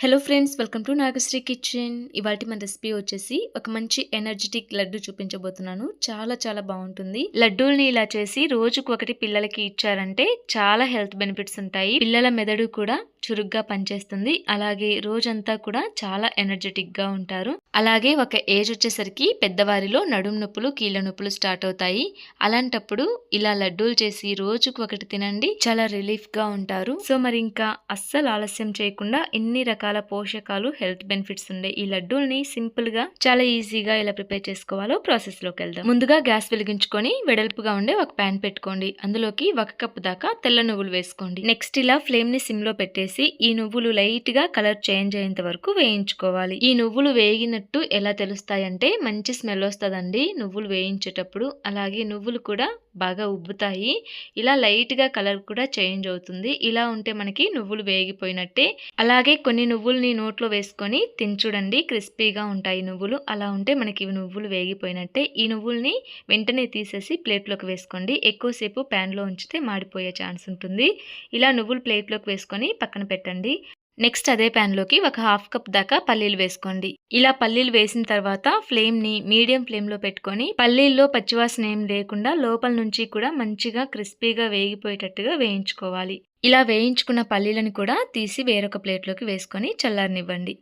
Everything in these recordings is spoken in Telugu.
Hello friends welcome to Nagasri kitchen ఇవాళ మన రెసిపీ వచ్చేసి ఒక మంచి ఎనర్జెటిక్ లడ్డు చూపించబోతున్నాను. చాలా చాలా బాగుంటుంది. లడ్డూల్ని ఇలా చేసి రోజుకు ఒకటి పిల్లలకి ఇచ్చారంటే చాలా హెల్త్ బెనిఫిట్స్ ఉంటాయి. పిల్లల మెదడు కూడా చురుగ్గా పనిచేస్తుంది. అలాగే రోజంతా కూడా చాలా ఎనర్జెటిక్గా ఉంటారు. అలాగే ఒక ఏజ్ వచ్చేసరికి పెద్దవారిలో నడుము నొప్పులు కీళ్ళ నొప్పులు స్టార్ట్ అవుతాయి. అలాంటప్పుడు ఇలా లడ్డూలు చేసి రోజుకు ఒకటి తినండి. చాలా రిలీఫ్గా ఉంటారు. సో మరి ఇంకా అస్సలు ఆలస్యం చేయకుండా ఎన్ని రకాల పోషకాలు హెల్త్ బెనిఫిట్స్ ఉండే ఈ లడ్డూల్ని సింపుల్గా చాలా ఈజీగా ఎలా ప్రిపేర్ చేసుకోవాలో ప్రాసెస్లోకి వెళ్దాం. ముందుగా గ్యాస్ వెలిగించుకొని వెడల్పుగా ఉండే ఒక ప్యాన్ పెట్టుకోండి. అందులోకి ఒక కప్పు దాకా తెల్ల నువ్వులు వేసుకోండి. నెక్స్ట్ ఇలా ఫ్లేమ్ని సిమ్లో పెట్టేసి ఈ నువ్వులు లైట్గా కలర్ చేంజ్ అయ్యేంత వరకు వేయించుకోవాలి. ఈ నువ్వులు వేగినట్టు ఎలా తెలుస్తాయంటే మంచి స్మెల్ వస్తుందండి. నువ్వులు వేయించేటప్పుడు అలాగే నువ్వులు కూడా బాగా ఉబ్బుతాయి. ఇలా లైట్గా కలర్ కూడా చేంజ్ అవుతుంది. ఇలా ఉంటే మనకి నువ్వులు వేగిపోయినట్టే. అలాగే కొన్ని నువ్వుల్ని నోట్లో వేసుకొని తిని చూడండి. క్రిస్పీగా ఉంటాయి నువ్వులు. అలా ఉంటే మనకి నువ్వులు వేగిపోయినట్టే. ఈ నువ్వుల్ని వెంటనే తీసేసి ప్లేట్లోకి వేసుకోండి. ఎక్కువసేపు ప్యాన్లో ఉంచితే మాడిపోయే ఛాన్స్ ఉంటుంది. ఇలా నువ్వులు ప్లేట్లోకి వేసుకొని పక్కన పెట్టండి. నెక్స్ట్ అదే ప్యాన్లోకి ఒక హాఫ్ కప్ దాకా పల్లీలు వేసుకోండి. ఇలా పల్లీలు వేసిన తర్వాత ఫ్లేమ్ని మీడియం ఫ్లేమ్లో పెట్టుకొని పల్లీల్లో పచ్చివాసన ఏం లేకుండా లోపల నుంచి కూడా మంచిగా క్రిస్పీగా వేగిపోయేటట్టుగా వేయించుకోవాలి. ఇలా వేయించుకున్న పల్లీలను కూడా తీసి వేరొక ప్లేట్లోకి వేసుకొని చల్లారనివ్వండి.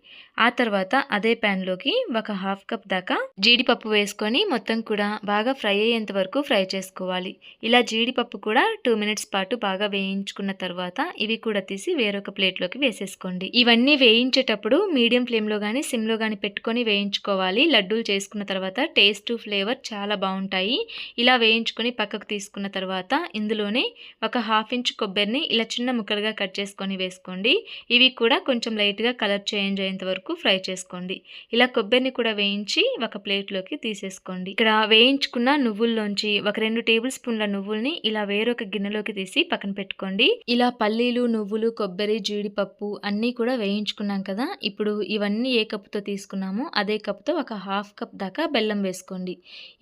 ఆ తర్వాత అదే ప్యాన్లోకి ఒక హాఫ్ కప్ దాకా జీడిపప్పు వేసుకొని మొత్తం కూడా బాగా ఫ్రై అయ్యేంత వరకు ఫ్రై చేసుకోవాలి. ఇలా జీడిపప్పు కూడా టూ మినిట్స్ పాటు బాగా వేయించుకున్న తర్వాత ఇవి కూడా తీసి వేరొక ప్లేట్లోకి వేసేసుకోండి. ఇవన్నీ వేయించేటప్పుడు మీడియం ఫ్లేమ్లో కానీ సిమ్లో కానీ పెట్టుకొని వేయించుకోవాలి. లడ్డూలు చేసుకున్న తర్వాత టేస్ట్ ఫ్లేవర్ చాలా బాగుంటాయి. ఇలా వేయించుకొని పక్కకు తీసుకున్న తర్వాత ఇందులోనే ఒక హాఫ్ ఇంచ్ కొబ్బరిని ఇలా చిన్న ముక్కలుగా కట్ చేసుకొని వేసుకోండి. ఇవి కూడా కొంచెం లైట్గా కలర్ చేంజ్ అయ్యేంత వరకు ఫ్రై చేసుకోండి. ఇలా కొబ్బరిని కూడా వేయించి ఒక ప్లేట్లోకి తీసేసుకోండి. ఇక్కడ వేయించుకున్న నువ్వుల్లోంచి ఒక రెండు టేబుల్ స్పూన్ల నువ్వుల్ని ఇలా వేరొక గిన్నెలోకి తీసి పక్కన పెట్టుకోండి. ఇలా పల్లీలు నువ్వులు కొబ్బరి జీడిపప్పు అన్నీ కూడా వేయించుకున్నాం కదా ఇప్పుడు ఇవన్నీ ఏ కప్పుతో తీసుకున్నామో అదే కప్తో ఒక హాఫ్ కప్ దాకా బెల్లం వేసుకోండి.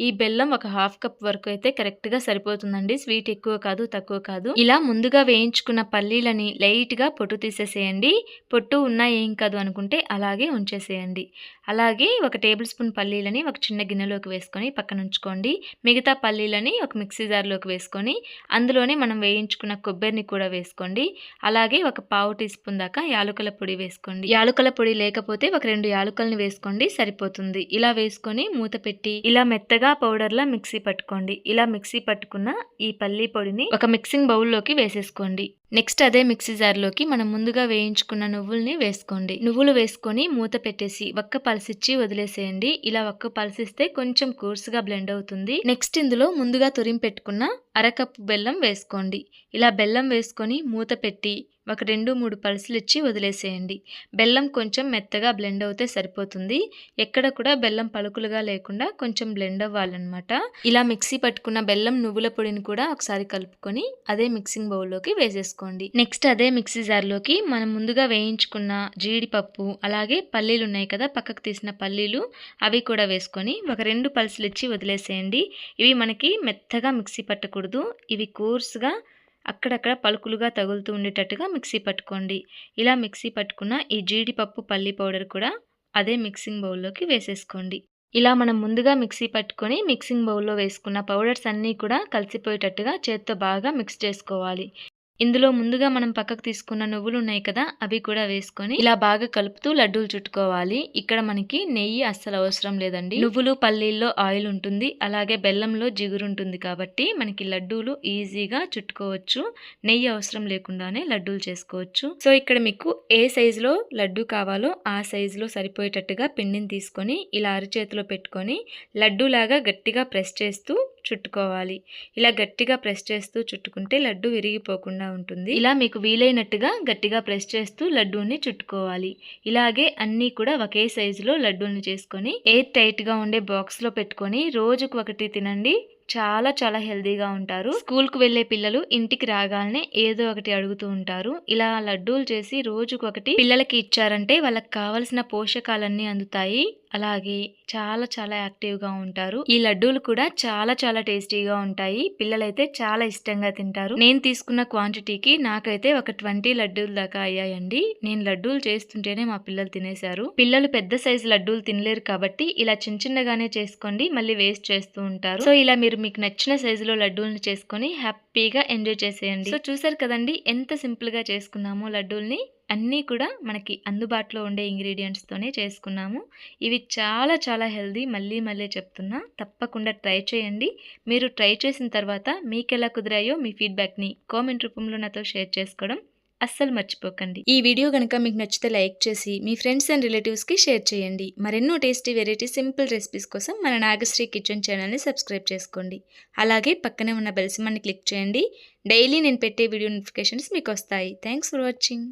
ఈ బెల్లం ఒక హాఫ్ కప్ వరకు అయితే కరెక్ట్గా సరిపోతుందండి. స్వీట్ ఎక్కువ కాదు తక్కువ కాదు. ఇలా ముందుగా వేయించుకున్న పల్లీలని లైట్గా పొట్టు తీసేసేయండి. పొట్టు ఉన్నా ఏం కాదు అనుకుంటే అలాగే ఉంచేసేయండి. అలాగే ఒక టేబుల్ స్పూన్ పల్లీలని ఒక చిన్న గిన్నెలోకి వేసుకొని పక్కన ఉంచుకోండి. మిగతా పల్లీలని ఒక మిక్సీ జార్లోకి వేసుకొని అందులోనే మనం వేయించుకున్న కొబ్బరిని కూడా వేసుకోండి. అలాగే ఒక పావు టీ స్పూన్ దాకా యాలకుల పొడి వేసుకోండి. యాలకుల పొడి లేకపోతే ఒక రెండు యాలకుల్ని వేసుకోండి సరిపోతుంది. ఇలా వేసుకొని మూత పెట్టి ఇలా మెత్తగా పౌడర్లా మిక్సీ పట్టుకోండి. ఇలా మిక్సీ పట్టుకున్న ఈ పల్లీ పొడిని ఒక మిక్సింగ్ బౌల్లోకి వేసేసుకోండి. నెక్స్ట్ అదే మిక్సీ జార్లోకి మనం ముందుగా వేయించుకున్న నువ్వుల్ని వేసుకోండి. నువ్వులు వేసుకొని మూత పెట్టేసి ఒక్క పలసిచ్చి వదిలేసేయండి. ఇలా ఒక్క పలసిస్తే కొంచెం కోర్సుగా బ్లెండ్ అవుతుంది. నెక్స్ట్ ఇందులో ముందుగా తురిమి పెట్టుకున్న అరకప్పు బెల్లం వేసుకోండి. ఇలా బెల్లం వేసుకొని మూత పెట్టి ఒక రెండు మూడు పల్సులు ఇచ్చి వదిలేసేయండి. బెల్లం కొంచెం మెత్తగా బ్లెండ్ అవుతే సరిపోతుంది. ఎక్కడ కూడా బెల్లం పలుకులుగా లేకుండా కొంచెం బ్లెండ్ అవ్వాలన్నమాట. ఇలా మిక్సీ పట్టుకున్న బెల్లం నువ్వుల పొడిని కూడా ఒకసారి కలుపుకొని అదే మిక్సింగ్ బౌల్లోకి వేసేసుకోండి. నెక్స్ట్ అదే మిక్సీ జార్లోకి మనం ముందుగా వేయించుకున్న జీడిపప్పు అలాగే పల్లీలు ఉన్నాయి కదా పక్కకు తీసిన పల్లీలు అవి కూడా వేసుకొని ఒక రెండు పల్సులు ఇచ్చి వదిలేసేయండి. ఇవి మనకి మెత్తగా మిక్సీ పట్టకూడదు. ఇవి కోర్స్గా అక్కడక్కడ పలుకులుగా తగులుతూ ఉండేటట్టుగా మిక్సీ పట్టుకోండి. ఇలా మిక్సీ పట్టుకున్న ఈ జీడిపప్పు పల్లి పౌడర్ కూడా అదే మిక్సింగ్ బౌల్లోకి వేసేసుకోండి. ఇలా మనం ముందుగా మిక్సీ పట్టుకొని మిక్సింగ్ బౌల్లో వేసుకున్న పౌడర్స్ అన్నీ కూడా కలిసిపోయేటట్టుగా చేత్తో బాగా మిక్స్ చేసుకోవాలి. ఇందులో ముందుగా మనం పక్కకు తీసుకున్న నువ్వులు ఉన్నాయి కదా అవి కూడా వేసుకొని ఇలా బాగా కలుపుతూ లడ్డూలు చుట్టుకోవాలి. ఇక్కడ మనకి నెయ్యి అస్సలు అవసరం లేదండి. నువ్వులు పల్లీల్లో ఆయిల్ ఉంటుంది. అలాగే బెల్లంలో జిగురు ఉంటుంది కాబట్టి మనకి లడ్డూలు ఈజీగా చుట్టుకోవచ్చు. నెయ్యి అవసరం లేకుండానే లడ్డూలు చేసుకోవచ్చు. సో ఇక్కడ మీకు ఏ సైజులో లడ్డు కావాలో ఆ సైజులో సరిపోయేటట్టుగా పిండిని తీసుకొని ఇలా అరిచేతిలో పెట్టుకొని లడ్డూలాగా గట్టిగా ప్రెస్ చేస్తూ చుట్టుకోవాలి. ఇలా గట్టిగా ప్రెస్ చేస్తూ చుట్టుకుంటే లడ్డు విరిగిపోకుండా ఉంటుంది. ఇలా మీకు వీలైనట్టుగా గట్టిగా ప్రెస్ చేస్తూ లడ్డూని చుట్టుకోవాలి. ఇలాగే అన్నీ కూడా ఒకే సైజులో లడ్డూని చేసుకొని ఎయిర్ టైట్గా ఉండే బాక్స్లో పెట్టుకొని రోజుకు ఒకటి తినండి. చాలా చాలా హెల్దీగా ఉంటారు. స్కూల్కు వెళ్ళే పిల్లలు ఇంటికి రాగానే ఏదో ఒకటి అడుగుతూ ఉంటారు. ఇలా లడ్డూలు చేసి రోజుకు ఒకటి పిల్లలకి ఇచ్చారంటే వాళ్ళకి కావలసిన పోషకాలన్నీ అందుతాయి. అలాగే చాలా చాలా యాక్టివ్గా ఉంటారు. ఈ లడ్డూలు కూడా చాలా చాలా టేస్టీగా ఉంటాయి. పిల్లలైతే చాలా ఇష్టంగా తింటారు. నేను తీసుకున్న క్వాంటిటీకి నాకైతే ఒక ట్వంటీ లడ్డూలు దాకా అయ్యాయండి. నేను లడ్డూలు చేస్తుంటేనే మా పిల్లలు తినేశారు. పిల్లలు పెద్ద సైజు లడ్డూలు తినలేరు కాబట్టి ఇలా చిన్న చిన్నగానే చేసుకోండి మళ్ళీ వేస్ట్ చేస్తూ ఉంటారు. సో ఇలా మీరు మీకు నచ్చిన సైజులో లడ్డూలను చేసుకొని హ్యాపీగా ఎంజాయ్ చేసేయండి. సో చూసారు కదండి ఎంత సింపుల్గా చేసుకున్నామో లడ్డూల్ని. అన్నీ కూడా మనకి అందుబాటులో ఉండే ఇంగ్రీడియంట్స్తోనే చేసుకున్నాము. ఇవి చాలా చాలా హెల్దీ. మళ్ళీ మళ్ళీ చెప్తున్నా తప్పకుండా ట్రై చేయండి. మీరు ట్రై చేసిన తర్వాత మీకు ఎలా కుదిరాయో మీ ఫీడ్బ్యాక్ని కామెంట్ రూపంలో నాతో షేర్ చేసుకోవడం అస్సలు మర్చిపోకండి. ఈ వీడియో కనుక మీకు నచ్చితే లైక్ చేసి మీ ఫ్రెండ్స్ అండ్ రిలేటివ్స్కి షేర్ చేయండి. మరెన్నో టేస్టీ వెరైటీ సింపుల్ రెసిపీస్ కోసం మన నాగశ్రీ కిచెన్ ఛానల్ని సబ్స్క్రైబ్ చేసుకోండి. అలాగే పక్కనే ఉన్న బెల్సిమాన్ని క్లిక్ చేయండి. డైలీ నేను పెట్టే వీడియో నోటిఫికేషన్స్ మీకు వస్తాయి. Thanks for watching.